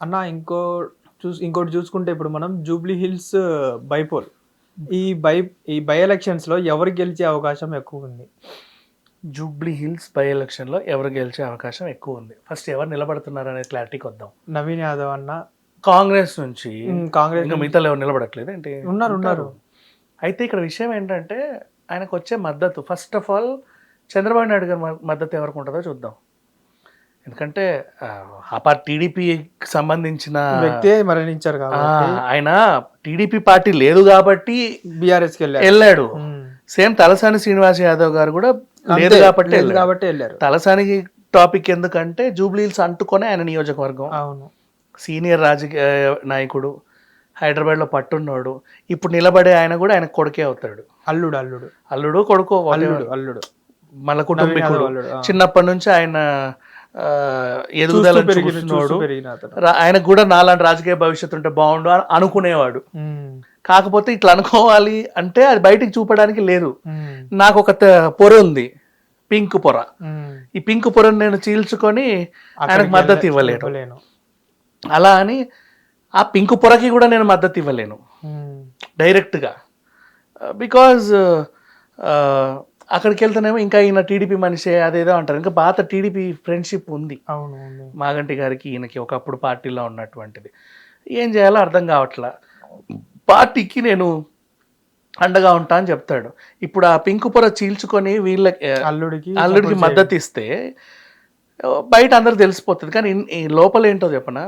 అన్న ఇంకో చూస్ ఇంకోటి చూసుకుంటే ఇప్పుడు మనం జూబ్లీ హిల్స్ బైపోల్. ఈ బై ఈ బై ఎలక్షన్స్లో ఎవరు గెలిచే అవకాశం ఎక్కువ ఉంది? జూబ్లీ హిల్స్ బై ఎలక్షన్లో ఎవరు గెలిచే అవకాశం ఎక్కువ ఉంది? ఫస్ట్ ఎవరు నిలబడుతున్నారు అనే క్లారిటీకి వద్దాం నవీన్ యాదవ్ అన్న? కాంగ్రెస్ నుంచి కాంగ్రెస్ ఇంకా మిగతా ఎవరు నిలబడట్లేదు ఏంటి? ఉన్నారు, ఉన్నారు. అయితే ఇక్కడ విషయం ఏంటంటే ఆయనకు వచ్చే మద్దతు first of all Chandrababu Naidu గారి మద్దతు ఎవరికి ఉంటుందో చూద్దాం. ఎందుకంటే ఆ, పార్టీ టీడీపీకి సంబంధించిన వ్యక్తే మరణించారు ఆయన టీడీపీ పార్టీ లేదు కాబట్టి బీఆర్ఎస్ వెళ్ళాడు. సేమ్ తలసాని శ్రీనివాస్ యాదవ్ గారు కూడా లేదు కాబట్టి. కాబట్టి వెళ్ళారు. తలసాని టాపిక్ ఎందుకంటే జూబ్లీల్స్ అంటుకొని ఆయన నియోజకవర్గం. అవును. సీనియర్ రాజకీయ నాయకుడు హైదరాబాద్లో పట్టున్నాడు. ఇప్పుడు నిలబడే ఆయన కూడా ఆయన కొడుకే అవుతాడు. అల్లుడు అల్లుడు. అల్లుడు కొడుకు అల్లుడు అల్లుడు. మళ్ళ కుటుంబీకుడు. చిన్నప్పటి నుంచి ఆయన ఎదుగుదల చూస్తున్నాడు. ఆయనకు కూడా నాలాంటి రాజకీయ భవిష్యత్తు ఉంటే బాగుండు అని అనుకునేవాడు. కాకపోతే ఇట్లా అనుకోవాలి అంటే అది బయటికి చూపడానికి లేదు. నాకు ఒక పొర ఉంది. పింక్ పొర. ఈ పింక్ పొరను నేను చీల్చుకొని ఆయనకు మద్దతు ఇవ్వలేను. అలా అని ఆ పింక్ పొరకి కూడా నేను మద్దతు ఇవ్వలేను. డైరెక్ట్గా. బికాజ్ అక్కడికి వెళ్తేనేమో ఇంకా ఈయన టీడీపీ మనిషే అదేదో అంటారు. ఇంకా పాత టీడీపీ ఫ్రెండ్షిప్ ఉంది. అవును. మాగంటి గారికి ఈయనకి ఒకప్పుడు పార్టీలో ఉన్నటువంటిది. ఏం చేయాలో అర్థం కావట్లా. పార్టీకి నేను అండగా ఉంటా అని చెప్తాడు. ఇప్పుడు ఆ పింక్ పొర చీల్చుకొని వీళ్ళకి అల్లుడికి అల్లుడికి మద్దతు ఇస్తే బయట అందరికి తెలిసిపోతుంది. కానీ లోపల ఏంటో చెప్పనా?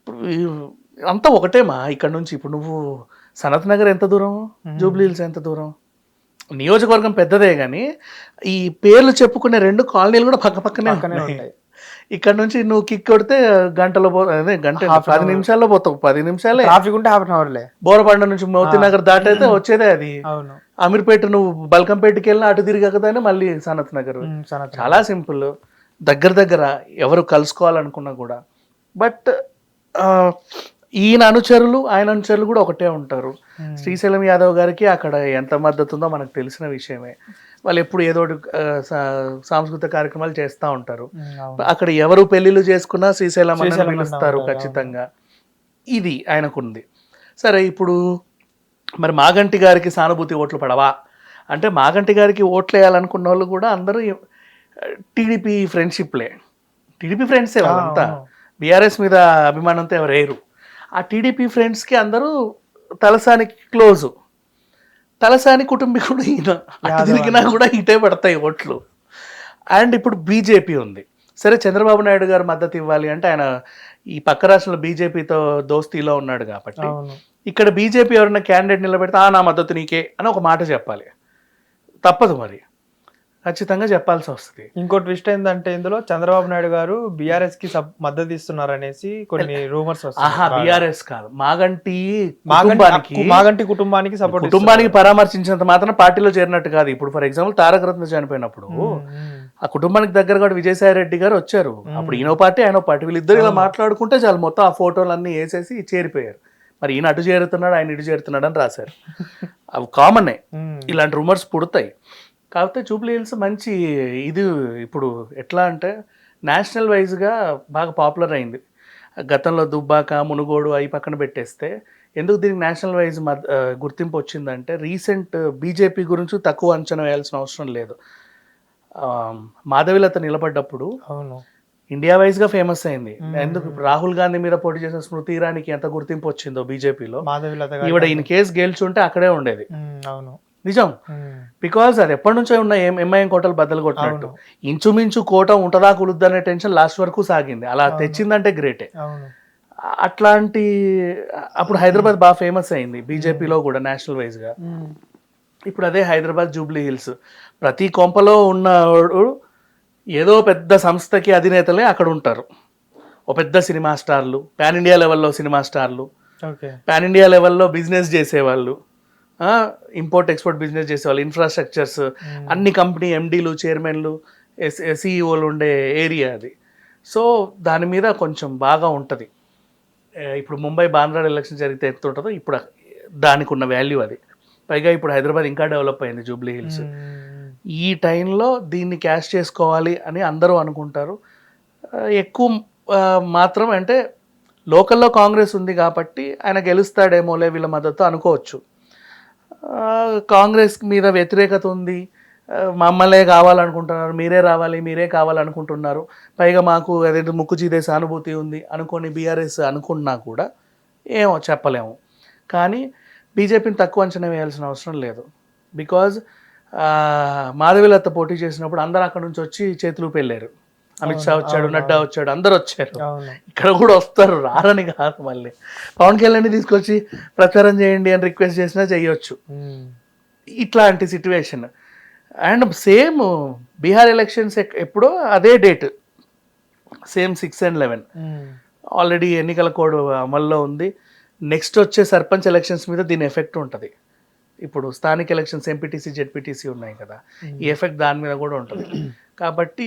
ఇప్పుడు అంతా ఒకటేమా? ఇక్కడ నుంచి ఇప్పుడు నువ్వు సనత్ నగర్ ఎంత దూరం? జూబ్లీ హిల్స్ ఎంత దూరం? నియోజకవర్గం పెద్దదే కానీ ఈ పేర్లు చెప్పుకునే రెండు కాలనీలు కూడా పక్క పక్కనే ఉంటాయి. ఇక్కడ నుంచి నువ్వు కిక్ కొడితే గంటలో పో అదే గంట పది. నిమిషాల్లో పోతావు పది నిమిషాలే. ట్రాఫిక్ ఉంటే హాఫ్ అన్ అవర్లే బోరబండ నుంచి మోతీ నగర్ దాటైతే వచ్చేదే అది. అవును. అమీర్పేట నువ్వు బల్కంపేటకి వెళ్ళినా అటు తిరిగకదానే మళ్ళీ సనత్ నగర్. చాలా సింపుల్. దగ్గర దగ్గర ఎవరు కలుసుకోవాలనుకున్నా కూడా. బట్ ఈయన అనుచరులు ఆయన అనుచరులు కూడా ఒకటే ఉంటారు. శ్రీశైలం యాదవ్ గారికి అక్కడ ఎంత మద్దతు ఉందో మనకు తెలిసిన విషయమే. వాళ్ళు ఎప్పుడు ఏదో సాంస్కృతిక కార్యక్రమాలు చేస్తూ ఉంటారు. అక్కడ ఎవరు పెళ్ళిళ్ళు చేసుకున్నా శ్రీశైలం పిలుస్తారు ఖచ్చితంగా. ఇది ఆయనకుంది. సరే ఇప్పుడు మరి మాగంటి గారికి సానుభూతి ఓట్లు పడవా? అంటే మాగంటి గారికి ఓట్లు వేయాలనుకున్న వాళ్ళు కూడా అందరూ టీడీపీ ఫ్రెండ్షిప్లే. టీడీపీ ఫ్రెండ్సే వాళ్ళంతా. బీఆర్ఎస్ మీద అభిమానంతో ఎవరు వేయరు ఆ టీడీపీ ఫ్రెండ్స్కి అందరూ తలసానికి క్లోజు తలసాని కుటుంబీకుడు ఈయన. తిరిగినా కూడా ఇటే పడతాయి ఓట్లు. అండ్ ఇప్పుడు బీజేపీ ఉంది. సరే చంద్రబాబు నాయుడు గారు మద్దతు ఇవ్వాలి అంటే ఆయన ఈ పక్క రాష్ట్రంలో బీజేపీతో దోస్తీలో ఉన్నాడు కాబట్టి ఇక్కడ బీజేపీ ఎవరైనా క్యాండిడేట్ నిలబెడితే ఆ నా మద్దతు నీకే అని ఒక మాట చెప్పాలి. తప్పదు మరి. ఖచ్చితంగా చెప్పాల్సి వస్తుంది. ఇంకో ట్విస్ట్ ఏంటంటే ఇందులో చంద్రబాబు నాయుడు గారు బీఆర్ఎస్కి మద్దతు ఇస్తున్నారు అనేసి కొన్ని రూమర్స్ బీఆర్ఎస్ కాదు. మాగంటి మాగంటి కుటుంబానికి మాగంటి కుటుంబానికి సపోర్ట్ కుటుంబానికి పరామర్శించినంత మాత్రం పార్టీలో చేరినట్టు కాదు. ఇప్పుడు ఫర్ ఎగ్జాంపుల్ తారక రత్న చనిపోయినప్పుడు ఆ కుటుంబానికి దగ్గర కూడా విజయసాయి రెడ్డి గారు వచ్చారు. అప్పుడు ఈయనో పార్టీ ఆయన పార్టీ. వీళ్ళిద్దరు ఇలా మాట్లాడుకుంటే చాలు మొత్తం ఆ ఫోటోలన్నీ వేసేసి చేరిపోయారు. మరి ఈయన అటు చేరుతున్నాడు ఆయన ఇటు చేరుతున్నాడు అని రాశారు. అవి కామనే ఇలాంటి రూమర్స్ పుడతాయి. కాకపోతే జూబ్లీ హిల్స్ మంచి ఇది ఇప్పుడు ఎట్లా అంటే నేషనల్ వైజ్గా బాగా పాపులర్ అయింది. గతంలో దుబ్బాక మునుగోడు అవి పక్కన పెట్టేస్తే ఎందుకు దీనికి నేషనల్ వైజ్ గుర్తింపు వచ్చిందంటే రీసెంట్ బీజేపీ గురించి తక్కువ అంచనా వేయాల్సిన అవసరం లేదు. మాధవిలత నిలబడ్డప్పుడు అవును. ఇండియా వైజ్గా ఫేమస్ అయింది. ఎందుకు రాహుల్ గాంధీ మీద పోటీ చేసిన స్మృతి ఇరానీకి ఎంత గుర్తింపు వచ్చిందో బీజేపీలో. మాధవి లత గారు ఈవిడ ఇన్ కేసు గెలుచుంటే అక్కడే ఉండేది. అవును. నిజం. బికాజ్ అది ఎప్పటి నుంచో ఉన్న ఎంఐఎం కోటలు బద్దలు కొట్టినట్టు. ఇంచుమించు కోట ఉంటదా కులుద్దనే టెన్షన్ లాస్ట్ వరకు సాగింది. అలా తెచ్చిందంటే గ్రేటే. అట్లాంటి అప్పుడు హైదరాబాద్ బాగా ఫేమస్ అయింది. బీజేపీలో కూడా నేషనల్ వైజ్గా. ఉమ్, ఇప్పుడు అదే హైదరాబాద్ జూబ్లీ హిల్స్. ప్రతి కొంపలో ఉన్నవాడు ఏదో పెద్ద సంస్థకి అధినేతలే అక్కడ ఉంటారు. ఓ పెద్ద సినిమా స్టార్లు. పాన్ ఇండియా లెవెల్లో సినిమా స్టార్లు. పాన్ ఇండియా లెవెల్లో బిజినెస్ చేసేవాళ్ళు. ఇంపోర్ట్ ఎక్స్పోర్ట్ బిజినెస్ చేసేవాళ్ళు ఇన్ఫ్రాస్ట్రక్చర్స్ అన్ని కంపెనీ ఎండీలు చైర్మన్లు సిఇఓలు ఉండే ఏరియా అది. సో దాని మీద కొంచెం బాగా ఉంటుంది. ఇప్పుడు ముంబై బాంద్రా ఎలక్షన్ జరిగితే ఎంత ఉంటుందో ఇప్పుడు దానికి ఉన్న వాల్యూ అది. పైగా ఇప్పుడు హైదరాబాద్ ఇంకా డెవలప్ అయింది జూబ్లీ హిల్స్. ఉమ్, ఈ టైంలో దీన్ని క్యాష్ చేసుకోవాలి అని అందరూ అనుకుంటారు. ఎక్కువ మాత్రం అంటే లోకల్లో కాంగ్రెస్ ఉంది కాబట్టి ఆయన గెలుస్తాడేమోలే వీళ్ళ మద్దతు అనుకోవచ్చు. కాంగ్రెస్ మీద వ్యతిరేకత ఉంది. మమ్మల్నే కావాలనుకుంటున్నారు. మీరే రావాలి మీరే కావాలనుకుంటున్నారు. పైగా మాకు అదేంటి ముక్కు చీదే సానుభూతి ఉంది అనుకొని బీఆర్ఎస్ అనుకున్నా కూడా ఏమో చెప్పలేము. కానీ బీజేపీని తక్కువ అంచనా వేయాల్సిన అవసరం లేదు. బికాజ్ మాధవిలత పోటీ చేసినప్పుడు అందరు అక్కడ నుంచి వచ్చి చేతులు పెళ్ళారు. అమిత్ షా వచ్చాడు నడ్డా వచ్చాడు అందరు వచ్చారు. ఇక్కడ కూడా వస్తారు రారని కాదు మళ్ళీ. పవన్ కళ్యాణ్ తీసుకొచ్చి ప్రచారం చేయండి అని రిక్వెస్ట్ చేసినా చేయొచ్చు. ఇట్లాంటి situation and same Bihar elections ఎప్పుడో అదే date same six and eleven. Already ఎన్నికల కోడ్ అమల్లో ఉంది. నెక్స్ట్ వచ్చే సర్పంచ్ ఎలక్షన్స్ మీద దీని ఎఫెక్ట్ ఉంటుంది. ఇప్పుడు స్థానిక ఎలక్షన్స్ ఎంపీటీసీ జెడ్పీటీసీ ఉన్నాయి కదా. ఈ ఎఫెక్ట్ దాని మీద కూడా ఉంటుంది. కాబట్టి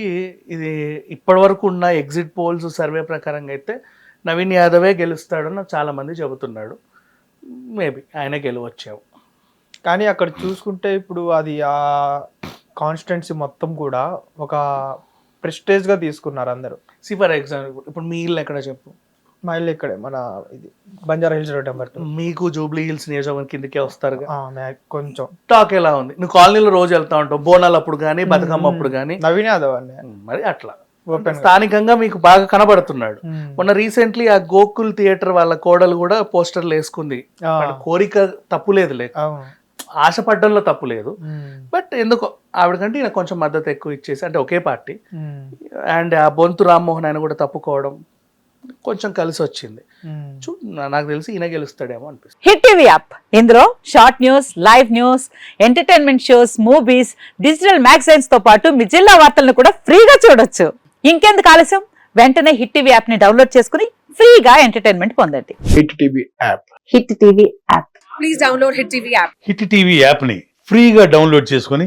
ఇది ఇప్పటివరకు ఉన్న ఎగ్జిట్ పోల్స్ సర్వే ప్రకారంగా అయితే నవీన్ యాదవే గెలుస్తాడని చాలా మంది చెబుతున్నాడు మేబీ ఆయన గెలవచ్చేమో. కానీ అక్కడ చూసుకుంటే ఇప్పుడు అది ఆ కాన్స్టిట్యున్సీ మొత్తం కూడా ఒక ప్రెస్టేజ్గా తీసుకున్నారు అందరూ. సి ఫర్ ఎగ్జాంపుల్ ఇప్పుడు మీ ఇల్లు ఎక్కడ చెప్పు? మా ఇల్లు ఇక్కడే మన ఇది బంజారా హిల్స్ రోడ్ నెంబర్ మీకు జూబ్లీ హిల్స్ నియోజకవర్గం కిందకే వస్తారుగా? కొంచెం. టాక్ ఎలా ఉంది? నువ్వు కాలనీలో రోజు వెళ్తా ఉంటావు బోనాలు అప్పుడు కానీ బతుకమ్మ అప్పుడు కానీ నవీన్ యాదవ్ అండి. మరి అట్లా. స్థానికంగా మీకు బాగా కనబడుతున్నాడు. మొన్న రీసెంట్లీ ఆ గోకుల్ థియేటర్ వాళ్ళ కోడలు కూడా పోస్టర్లు వేసుకుంది. కోరిక తప్పు లేదు లే అవును. ఆశపడ్డంలో తప్పు లేదు. బట్ ఎందుకో ఆవిడకంటే ఈయన కొంచెం మద్దతు ఎక్కువ ఇచ్చేసి అంటే ఒకే పార్టీ. అండ్ ఆ బొంతు రామ్మోహన్ ఆయన కూడా తప్పుకోవడం కొంచెం కలిసి వచ్చింది. నాకు తెలిసి ఈయన గెలుస్తాడేమో అనిపిస్తుంది. Hit TV app. ఇందులో short news live news entertainment shows movies digital మ్యాగజైన్స్తో పాటు మీ జిల్లా వార్తలను కూడా ఫ్రీగా చూడొచ్చు. ఇంకెందుకు ఆలస్యం? వెంటనే హిట్ టీవీ యాప్ని డౌన్లోడ్ చేసుకుని ఫ్రీగా ఎంటర్టైన్మెంట్ పొందండి. Hit TV app. Hit TV app. Hit TV యాప్ని ఫ్రీగా డౌన్లోడ్ చేసుకొని